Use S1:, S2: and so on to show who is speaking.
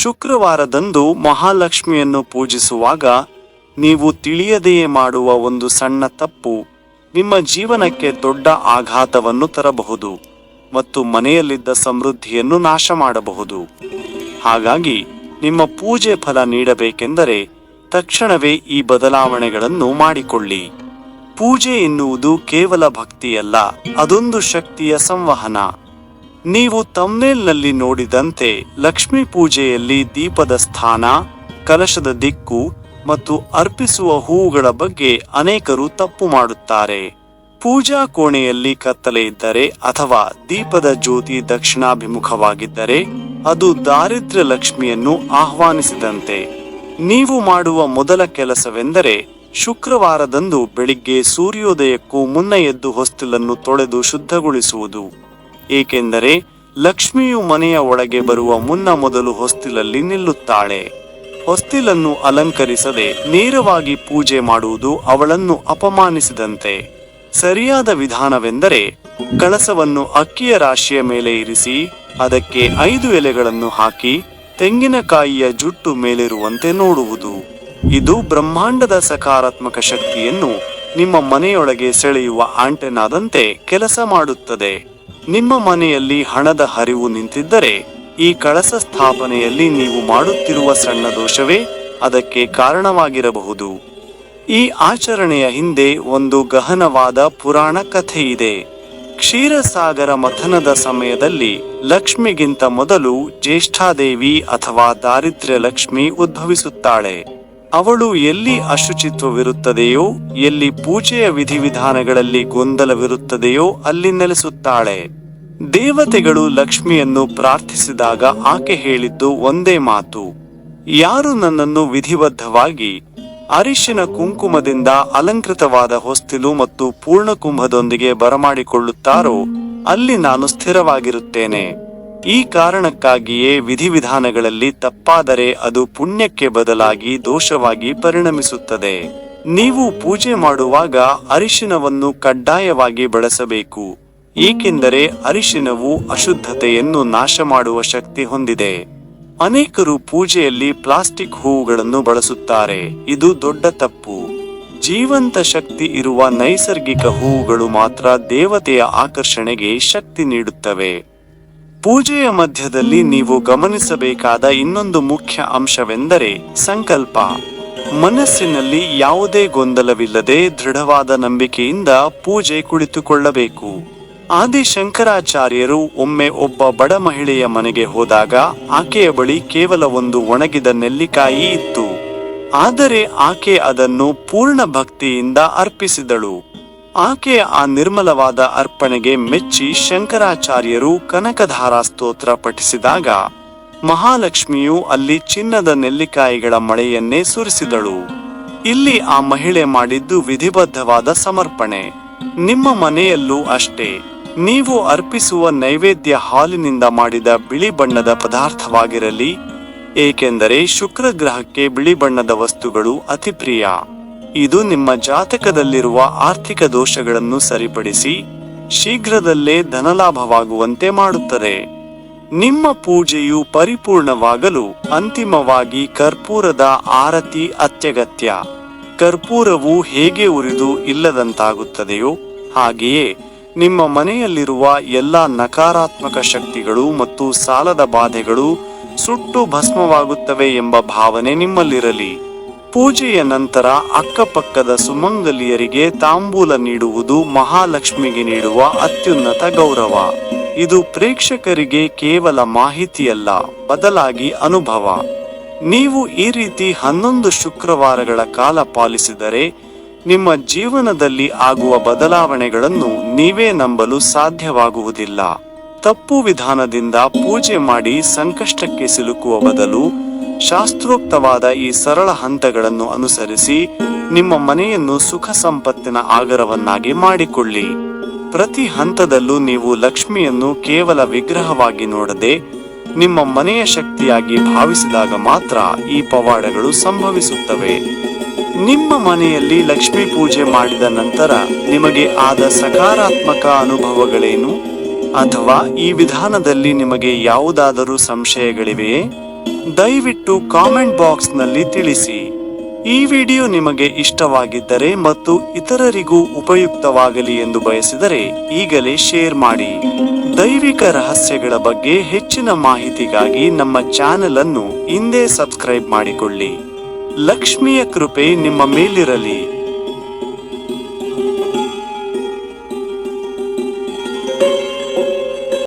S1: ಶುಕ್ರವಾರದಂದು ಮಹಾಲಕ್ಷ್ಮಿಯನ್ನು ಪೂಜಿಸುವಾಗ ನೀವು ತಿಳಿಯದೆಯೇ ಮಾಡುವ ಒಂದು ಸಣ್ಣ ತಪ್ಪು ನಿಮ್ಮ ಜೀವನಕ್ಕೆ ದೊಡ್ಡ ಆಘಾತವನ್ನು ತರಬಹುದು ಮತ್ತು ಮನೆಯಲ್ಲಿದ್ದ ಸಮೃದ್ಧಿಯನ್ನು ನಾಶ ಮಾಡಬಹುದು ಹಾಗಾಗಿ ನಿಮ್ಮ ಪೂಜೆ ಫಲ ನೀಡಬೇಕೆಂದರೆ ತಕ್ಷಣವೇ ಈ ಬದಲಾವಣೆಗಳನ್ನು ಮಾಡಿಕೊಳ್ಳಿ. ಪೂಜೆ ಎನ್ನುವುದು ಕೇವಲ ಭಕ್ತಿಯಲ್ಲ, ಅದೊಂದು ಶಕ್ತಿಯ ಸಂವಹನ. ನೀವು ತಮ್ನೇಲ್ನಲ್ಲಿ ನೋಡಿದಂತೆ ಲಕ್ಷ್ಮೀ ಪೂಜೆಯಲ್ಲಿ ದೀಪದ ಸ್ಥಾನ, ಕಲಶದ ದಿಕ್ಕು ಮತ್ತು ಅರ್ಪಿಸುವ ಹೂವುಗಳ ಬಗ್ಗೆ ಅನೇಕರು ತಪ್ಪು ಮಾಡುತ್ತಾರೆ. ಪೂಜಾ ಕೋಣೆಯಲ್ಲಿ ಕತ್ತಲೆ ಇದ್ದರೆ ಅಥವಾ ದೀಪದ ಜ್ಯೋತಿ ದಕ್ಷಿಣಾಭಿಮುಖವಾಗಿದ್ದರೆ ಅದು ದಾರಿದ್ರ್ಯ ಲಕ್ಷ್ಮಿಯನ್ನು ಆಹ್ವಾನಿಸಿದಂತೆ. ನೀವು ಮಾಡುವ ಮೊದಲ ಕೆಲಸವೆಂದರೆ ಶುಕ್ರವಾರದಂದು ಬೆಳಿಗ್ಗೆ ಸೂರ್ಯೋದಯಕ್ಕೂ ಮುನ್ನ ಎದ್ದು ಹೊಸ್ತಿಲನ್ನು ತೊಳೆದು ಶುದ್ಧಗೊಳಿಸುವುದು. ಏಕೆಂದರೆ ಲಕ್ಷ್ಮಿಯು ಮನೆಯ ಒಳಗೆ ಬರುವ ಮುನ್ನ ಮೊದಲು ಹೊಸ್ತಿಲಲ್ಲಿ ನಿಲ್ಲುತ್ತಾಳೆ. ಹೊಸ್ತಿಲನ್ನು ಅಲಂಕರಿಸದೆ ನೇರವಾಗಿ ಪೂಜೆ ಮಾಡುವುದು ಅವಳನ್ನು ಅಪಮಾನಿಸಿದಂತೆ. ಸರಿಯಾದ ವಿಧಾನವೆಂದರೆ ಕಳಸವನ್ನು ಅಕ್ಕಿಯ ರಾಶಿಯ ಮೇಲೆ ಇರಿಸಿ, ಅದಕ್ಕೆ ಐದು ಎಲೆಗಳನ್ನು ಹಾಕಿ ತೆಂಗಿನಕಾಯಿಯ ಜುಟ್ಟು ಮೇಲಿರುವಂತೆ ನೋಡುವುದು. ಇದು ಬ್ರಹ್ಮಾಂಡದ ಸಕಾರಾತ್ಮಕ ಶಕ್ತಿಯನ್ನು ನಿಮ್ಮ ಮನೆಯೊಳಗೆ ಸೆಳೆಯುವ ಆಂಟೆನಾದಂತೆ ಕೆಲಸ ಮಾಡುತ್ತದೆ. ನಿಮ್ಮ ಮನೆಯಲ್ಲಿ ಹಣದ ಹರಿವು ನಿಂತಿದ್ದರೆ ಈ ಕಳಸ ಸ್ಥಾಪನೆಯಲ್ಲಿ ನೀವು ಮಾಡುತ್ತಿರುವ ಸಣ್ಣ ದೋಷವೇ ಅದಕ್ಕೆ ಕಾರಣವಾಗಿರಬಹುದು. ಈ ಆಚರಣೆಯ ಹಿಂದೆ ಒಂದು ಗಹನವಾದ ಪುರಾಣ ಕಥೆ ಇದೆ. ಕ್ಷೀರಸಾಗರ ಮಥನದ ಸಮಯದಲ್ಲಿ ಲಕ್ಷ್ಮಿಗಿಂತ ಮೊದಲು ಜ್ಯೇಷ್ಠಾದೇವಿ ಅಥವಾ ದಾರಿದ್ರ್ಯ ಲಕ್ಷ್ಮಿ ಉದ್ಭವಿಸುತ್ತಾಳೆ. ಅವಳು ಎಲ್ಲಿ ಅಶುಚಿತ್ವವಿರುತ್ತದೆಯೋ, ಎಲ್ಲಿ ಪೂಜೆಯ ವಿಧಿವಿಧಾನಗಳಲ್ಲಿ ಗೊಂದಲವಿರುತ್ತದೆಯೋ ಅಲ್ಲಿ ನೆಲೆಸುತ್ತಾಳೆ. ದೇವತೆಗಳು ಲಕ್ಷ್ಮಿಯನ್ನು ಪ್ರಾರ್ಥಿಸಿದಾಗ ಆಕೆ ಹೇಳಿದ್ದು ಒಂದೇ ಮಾತು, ಯಾರು ನನ್ನನ್ನು ವಿಧಿಬದ್ಧವಾಗಿ ಅರಿಶಿನ ಕುಂಕುಮದಿಂದ ಅಲಂಕೃತವಾದ ಹೊಸ್ತಿಲು ಮತ್ತು ಪೂರ್ಣ ಕುಂಭದೊಂದಿಗೆ ಬರಮಾಡಿಕೊಳ್ಳುತ್ತಾರೋ, ಅಲ್ಲಿ ನಾನು ಸ್ಥಿರವಾಗಿರುತ್ತೇನೆ. ಈ ಕಾರಣಕ್ಕಾಗಿಯೇ ವಿಧಿವಿಧಾನಗಳಲ್ಲಿ ತಪ್ಪಾದರೆ ಅದು ಪುಣ್ಯಕ್ಕೆ ಬದಲಾಗಿ ದೋಷವಾಗಿ ಪರಿಣಮಿಸುತ್ತದೆ. ನೀವು ಪೂಜೆ ಮಾಡುವಾಗ ಅರಿಶಿನವನ್ನು ಕಡ್ಡಾಯವಾಗಿ ಬಳಸಬೇಕು. ಏಕೆಂದರೆ ಅರಿಶಿನವು ಅಶುದ್ಧತೆಯನ್ನು ನಾಶ ಮಾಡುವ ಶಕ್ತಿ ಹೊಂದಿದೆ. ಅನೇಕರು ಪೂಜೆಯಲ್ಲಿ ಪ್ಲಾಸ್ಟಿಕ್ ಹೂವುಗಳನ್ನು ಬಳಸುತ್ತಾರೆ. ಇದು ದೊಡ್ಡ ತಪ್ಪು. ಜೀವಂತ ಶಕ್ತಿ ಇರುವ ನೈಸರ್ಗಿಕ ಹೂವುಗಳು ಮಾತ್ರ ದೇವತೆಯ ಆಕರ್ಷಣೆಗೆ ಶಕ್ತಿ ನೀಡುತ್ತವೆ. ಪೂಜೆಯ ಮಧ್ಯದಲ್ಲಿ ನೀವು ಗಮನಿಸಬೇಕಾದ ಇನ್ನೊಂದು ಮುಖ್ಯ ಅಂಶವೆಂದರೆ ಸಂಕಲ್ಪ. ಮನಸ್ಸಿನಲ್ಲಿ ಯಾವುದೇ ಗೊಂದಲವಿಲ್ಲದೆ ದೃಢವಾದ ನಂಬಿಕೆಯಿಂದ ಪೂಜೆ ಕುಳಿತುಕೊಳ್ಳಬೇಕು. ಆದಿ ಶಂಕರಾಚಾರ್ಯರು ಒಮ್ಮೆ ಒಬ್ಬ ಬಡ ಮಹಿಳೆಯ ಮನೆಗೆ ಹೋದಾಗ ಆಕೆಯ ಬಳಿ ಕೇವಲ ಒಂದು ಒಣಗಿದ ನೆಲ್ಲಿಕಾಯಿ ಇತ್ತು. ಆದರೆ ಆಕೆ ಅದನ್ನು ಪೂರ್ಣ ಭಕ್ತಿಯಿಂದ ಅರ್ಪಿಸಿದಳು. ಆಕೆ ಆ ನಿರ್ಮಲವಾದ ಅರ್ಪಣೆಗೆ ಮೆಚ್ಚಿ ಶಂಕರಾಚಾರ್ಯರು ಕನಕಧಾರ ಸ್ತೋತ್ರ ಪಠಿಸಿದಾಗ ಮಹಾಲಕ್ಷ್ಮಿಯು ಅಲ್ಲಿ ಚಿನ್ನದ ನೆಲ್ಲಿಕಾಯಿಗಳ ಮಳೆಯನ್ನೇ ಸುರಿಸಿದಳು. ಇಲ್ಲಿ ಆ ಮಹಿಳೆ ಮಾಡಿದ್ದು ವಿಧಿಬದ್ಧವಾದ ಸಮರ್ಪಣೆ. ನಿಮ್ಮ ಮನೆಯಲ್ಲೂ ಅಷ್ಟೇ. ನೀವು ಅರ್ಪಿಸುವ ನೈವೇದ್ಯ ಹಾಲಿನಿಂದ ಮಾಡಿದ ಬಿಳಿ ಬಣ್ಣದ ಪದಾರ್ಥವಾಗಿರಲಿ, ಏಕೆಂದರೆ ಶುಕ್ರ ಗ್ರಹಕ್ಕೆ ಬಿಳಿ ಬಣ್ಣದ ವಸ್ತುಗಳು ಅತಿ ಪ್ರಿಯ ಇದು ನಿಮ್ಮ ಜಾತಕದಲ್ಲಿರುವ ಆರ್ಥಿಕ ದೋಷಗಳನ್ನು ಸರಿಪಡಿಸಿ, ಶೀಘ್ರದಲ್ಲೇ ಧನಲಾಭವಾಗುವಂತೆ ಮಾಡುತ್ತದೆ. ನಿಮ್ಮ ಪೂಜೆಯು ಪರಿಪೂರ್ಣವಾಗಲು ಅಂತಿಮವಾಗಿ ಕರ್ಪೂರದ ಆರತಿ ಅತ್ಯಗತ್ಯ. ಕರ್ಪೂರವು ಹೇಗೆ ಉರಿದು ಇಲ್ಲದಂತಾಗುತ್ತದೆಯೋ ಹಾಗೆಯೇ ನಿಮ್ಮ ಮನೆಯಲ್ಲಿರುವ ಎಲ್ಲ ನಕಾರಾತ್ಮಕ ಶಕ್ತಿಗಳು ಮತ್ತು ಸಾಲದ ಬಾಧೆಗಳು ಸುಟ್ಟು ಭಸ್ಮವಾಗುತ್ತವೆ ಎಂಬ ಭಾವನೆ ನಿಮ್ಮಲ್ಲಿರಲಿ. ಪೂಜೆಯ ನಂತರ ಅಕ್ಕಪಕ್ಕದ ಸುಮಂಗಲಿಯರಿಗೆ ತಾಂಬೂಲ ನೀಡುವುದು ಮಹಾಲಕ್ಷ್ಮಿಗೆ ನೀಡುವ ಅತ್ಯುನ್ನತ ಗೌರವ. ಇದು ಪ್ರೇಕ್ಷಕರಿಗೆ ಕೇವಲ ಮಾಹಿತಿಯಲ್ಲ, ಬದಲಾಗಿ ಅನುಭವ. ನೀವು ಈ ರೀತಿ ಹನ್ನೊಂದು ಶುಕ್ರವಾರಗಳ ಕಾಲ ಪಾಲಿಸಿದರೆ ನಿಮ್ಮ ಜೀವನದಲ್ಲಿ ಆಗುವ ಬದಲಾವಣೆಗಳನ್ನು ನೀವೇ ನಂಬಲು ಸಾಧ್ಯವಾಗುವುದಿಲ್ಲ. ತಪ್ಪು ವಿಧಾನದಿಂದ ಪೂಜೆ ಮಾಡಿ ಸಂಕಷ್ಟಕ್ಕೆ ಸಿಲುಕುವ ಬದಲು ಶಾಸ್ತ್ರೋಕ್ತವಾದ ಈ ಸರಳ ಹಂತಗಳನ್ನು ಅನುಸರಿಸಿ ನಿಮ್ಮ ಮನೆಯನ್ನು ಸುಖ ಸಂಪತ್ತಿನ ಆಗರವನ್ನಾಗಿ ಮಾಡಿಕೊಳ್ಳಿ. ಪ್ರತಿ ಹಂತದಲ್ಲೂ ನೀವು ಲಕ್ಷ್ಮಿಯನ್ನು ಕೇವಲ ವಿಗ್ರಹವಾಗಿ ನೋಡದೆ ನಿಮ್ಮ ಮನೆಯ ಶಕ್ತಿಯಾಗಿ ಭಾವಿಸಿದಾಗ ಮಾತ್ರ ಈ ಪವಾಡಗಳು ಸಂಭವಿಸುತ್ತವೆ. ನಿಮ್ಮ ಮನೆಯಲ್ಲಿ ಲಕ್ಷ್ಮಿ ಪೂಜೆ ಮಾಡಿದ ನಂತರ ನಿಮಗೆ ಆದ ಸಕಾರಾತ್ಮಕ ಅನುಭವಗಳೇನು? ಅಥವಾ ಈ ವಿಧಾನದಲ್ಲಿ ನಿಮಗೆ ಯಾವುದಾದರೂ ಸಂಶಯಗಳಿವೆಯೇ? ದಯವಿಟ್ಟು ಕಾಮೆಂಟ್ ಬಾಕ್ಸ್ನಲ್ಲಿ ತಿಳಿಸಿ. ಈ ವಿಡಿಯೋ ನಿಮಗೆ ಇಷ್ಟವಾಗಿದ್ದರೆ ಮತ್ತು ಇತರರಿಗೂ ಉಪಯುಕ್ತವಾಗಲಿ ಎಂದು ಬಯಸಿದರೆ ಈಗಲೇ ಶೇರ್ ಮಾಡಿ. ದೈವಿಕ ರಹಸ್ಯಗಳ ಬಗ್ಗೆ ಹೆಚ್ಚಿನ ಮಾಹಿತಿಗಾಗಿ ನಮ್ಮ ಚಾನೆಲ್ ಅನ್ನು ಹಿಂದೆ ಸಬ್ಸ್ಕ್ರೈಬ್ ಮಾಡಿಕೊಳ್ಳಿ. ಲಕ್ಷ್ಮಿಯ ಕೃಪೆ ನಿಮ್ಮ ಮೇಲಿರಲಿ.